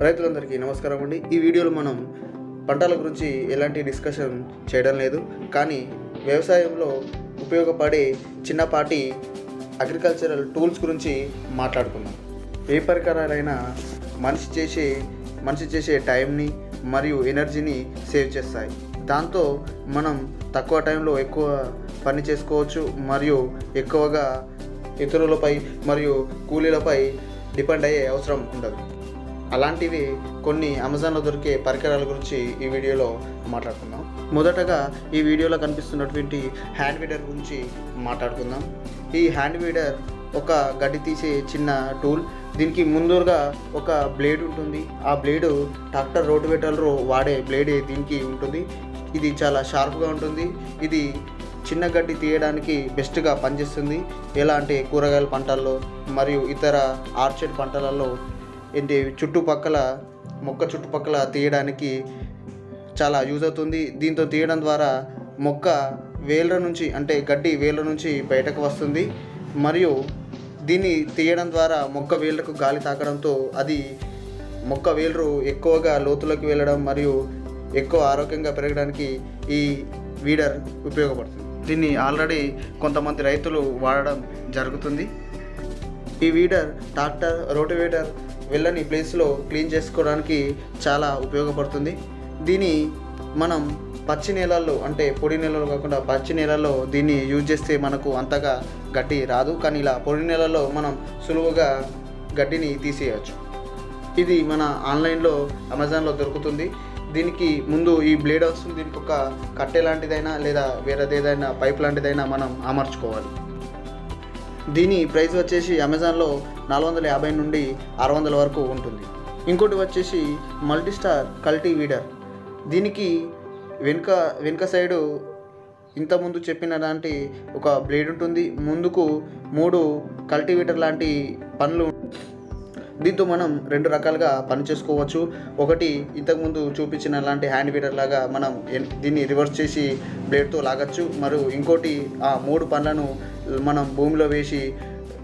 రైతులందరికీ నమస్కారం అండి. ఈ వీడియోలో మనం పంటల గురించి ఎలాంటి డిస్కషన్ చేయడం లేదు. కానీ వ్యవసాయంలో ఉపయోగపడే చిన్నపాటి అగ్రికల్చరల్ టూల్స్ గురించి మాట్లాడుకుందాం. ఏ పరికరాలైనా మనిషి చేసే మనిషి చేసే టైంని మరియు ఎనర్జీని సేవ్ చేస్తాయి. దాంతో మనం తక్కువ టైంలో ఎక్కువ పని చేసుకోవచ్చు మరియు ఎక్కువగా ఇతరులపై మరియు కూలీలపై డిపెండ్ అయ్యే అవసరం ఉండదు. అలాంటివి కొన్ని అమెజాన్లో దొరికే పరికరాల గురించి ఈ వీడియోలో మాట్లాడుకుందాం. మొదటగా ఈ వీడియోలో కనిపిస్తున్నటువంటి హ్యాండ్ వీడర్ గురించి మాట్లాడుకుందాం. ఈ హ్యాండ్ వీడర్ ఒక గడ్డి తీసే చిన్న టూల్. దీనికి ముందుగా ఒక బ్లేడ్ ఉంటుంది. ఆ బ్లేడు ట్రాక్టర్ రోటివేటర్లో వాడే బ్లేడ్ దీనికి ఉంటుంది. ఇది చాలా షార్ప్గా ఉంటుంది. ఇది చిన్న గడ్డి తీయడానికి బెస్ట్గా పనిచేస్తుంది. ఎలా అంటే కూరగాయల పంటల్లో మరియు ఇతర ఆర్చర్డ్ పంటలలో ఏంటి చుట్టుపక్కల మొక్క చుట్టుపక్కల తీయడానికి చాలా యూజ్ అవుతుంది. దీంతో తీయడం ద్వారా మొక్క వేళ్ళ నుంచి అంటే గడ్డి వేళ్ళ నుంచి బయటకు వస్తుంది. మరియు దీన్ని తీయడం ద్వారా మొక్క వేళ్ళకు గాలి తాకడంతో అది మొక్క వేళ్ళు ఎక్కువగా లోతులోకి వెళ్ళడం మరియు ఎక్కువ ఆరోగ్యంగా పెరగడానికి ఈ వీడర్ ఉపయోగపడుతుంది. దీన్ని ఆల్రెడీ కొంతమంది రైతులు వాడడం జరుగుతుంది. ఈ వీడర్ ట్రాక్టర్ రోటివేటర్ వెళ్ళని ప్లేస్లో క్లీన్ చేసుకోవడానికి చాలా ఉపయోగపడుతుంది. దీని మనం పచ్చి నేలల్లో అంటే పొడి నేలల్లో కాకుండా పచ్చి నేలల్లో దీన్ని యూజ్ చేస్తే మనకు అంతగా గడ్డి రాదు. కానీ ఇలా పొడి నేలల్లో మనం సులువుగా గడ్డిని తీసేయచ్చు. ఇది మన ఆన్లైన్లో అమెజాన్లో దొరుకుతుంది. దీనికి ముందు ఈ బ్లేడ్ వస్తుంది దీనికి ఒక కట్టె లాంటిదైనా లేదా వేరేది ఏదైనా పైప్ లాంటిదైనా మనం అమర్చుకోవాలి. దీని ప్రైస్ వచ్చేసి అమెజాన్లో నాలుగు వందల యాభై నుండి ఆరు వందల వరకు ఉంటుంది. ఇంకోటి వచ్చేసి మల్టీస్టార్ కల్టీ వీడర్. దీనికి వెనుక వెనుక సైడు ఇంతకుముందు చెప్పిన లాంటి ఒక బ్లేడ్ ఉంటుంది. ముందుకు మూడు కల్టివేటర్ లాంటి పనులు దీంతో మనం రెండు రకాలుగా పని చేసుకోవచ్చు. ఒకటి ఇంతకుముందు చూపించిన లాంటి హ్యాండ్ వీడర్ లాగా మనం దీన్ని రివర్స్ చేసి బ్లేడ్తో లాగచ్చు. మరియు ఇంకోటి ఆ మూడు పనులను మనం భూమిలో వేసి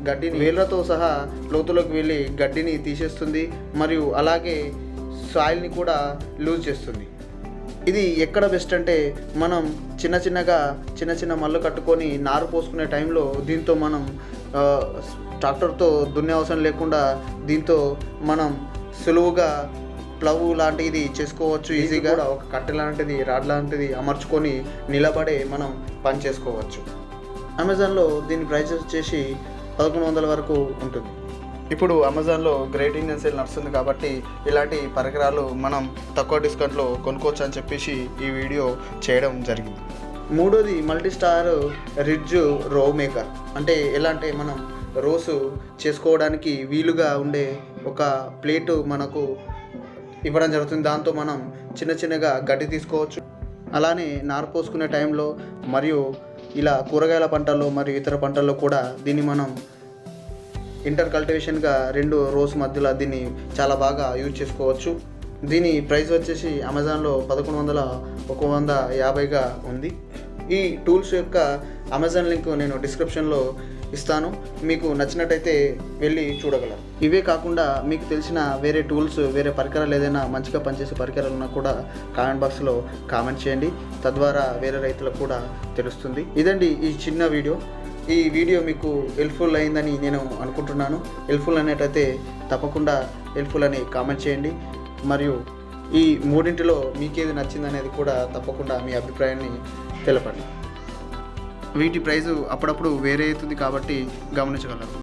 గడ్డిని వేళ్ళతో సహా లోతులోకి వెళ్ళి గడ్డిని తీసేస్తుంది మరియు అలాగే సాయిల్ని కూడా లూజ్ చేస్తుంది. ఇది ఎక్కడ బెస్ట్ అంటే మనం చిన్న చిన్నగా చిన్న చిన్న మల్లు కట్టుకొని నారు పోసుకునే టైంలో దీంతో మనం ట్రాక్టర్తో దున్నే అవసరం లేకుండా దీంతో మనం సులువుగా ప్లవ్ లాంటిది చేసుకోవచ్చు ఈజీగా ఒక కట్టె లాంటిది రాడ్ లాంటిది అమర్చుకొని నిలబడే మనం పని చేసుకోవచ్చు. అమెజాన్లో దీని ప్రైస్ వచ్చేసి పదకొండు వందల వరకు ఉంటుంది. ఇప్పుడు అమెజాన్లో గ్రేట్ ఇండియన్ సేల్ నడుస్తుంది కాబట్టి ఇలాంటి పరికరాలు మనం తక్కువ డిస్కౌంట్లో కొనుక్కోవచ్చు అని చెప్పేసి ఈ వీడియో చేయడం జరిగింది. మూడోది multi star ridge row maker. అంటే ఎలా అంటే మనం రోసు చేసుకోవడానికి వీలుగా ఉండే ఒక ప్లేటు మనకు ఇవ్వడం జరుగుతుంది. దాంతో మనం చిన్న చిన్నగా గడ్డి తీసుకోవచ్చు. అలానే నారు పోసుకునే టైంలో మరియు ఇలా కూరగాయల పంటల్లో మరియు ఇతర పంటల్లో కూడా దీన్ని మనం ఇంటర్ కల్టివేషన్గా రెండు రోస్ మధ్యలో దీన్ని చాలా బాగా యూజ్ చేసుకోవచ్చు. దీని ప్రైస్ వచ్చేసి అమెజాన్లో పదకొండు వందల ఒక వంద యాభైగా ఉంది. ఈ టూల్స్ యొక్క అమెజాన్ లింక్ నేను డిస్క్రిప్షన్లో ఇస్తాను. మీకు నచ్చినట్టయితే వెళ్ళి చూడగలరు. ఇవే కాకుండా మీకు తెలిసిన వేరే టూల్స్ వేరే పరికరాలు ఏదైనా మంచిగా పనిచేసే పరికరాలు ఉన్నా కూడా కామెంట్ బాక్స్లో కామెంట్ చేయండి. తద్వారా వేరే రైతులకు కూడా తెలుస్తుంది. ఇదండి ఈ చిన్న వీడియో. ఈ వీడియో మీకు హెల్ప్ఫుల్ అయిందని నేను అనుకుంటున్నాను. హెల్ప్ఫుల్ అనేటైతే తప్పకుండా హెల్ప్ఫుల్ అని కామెంట్ చేయండి. మరియు ఈ మూడింటిలో మీకేది నచ్చిందనేది కూడా తప్పకుండా మీ అభిప్రాయాన్ని తెలపండి. వీటి ప్రైజు అప్పుడప్పుడు వేరే అవుతుంది కాబట్టి గమనించగలరు.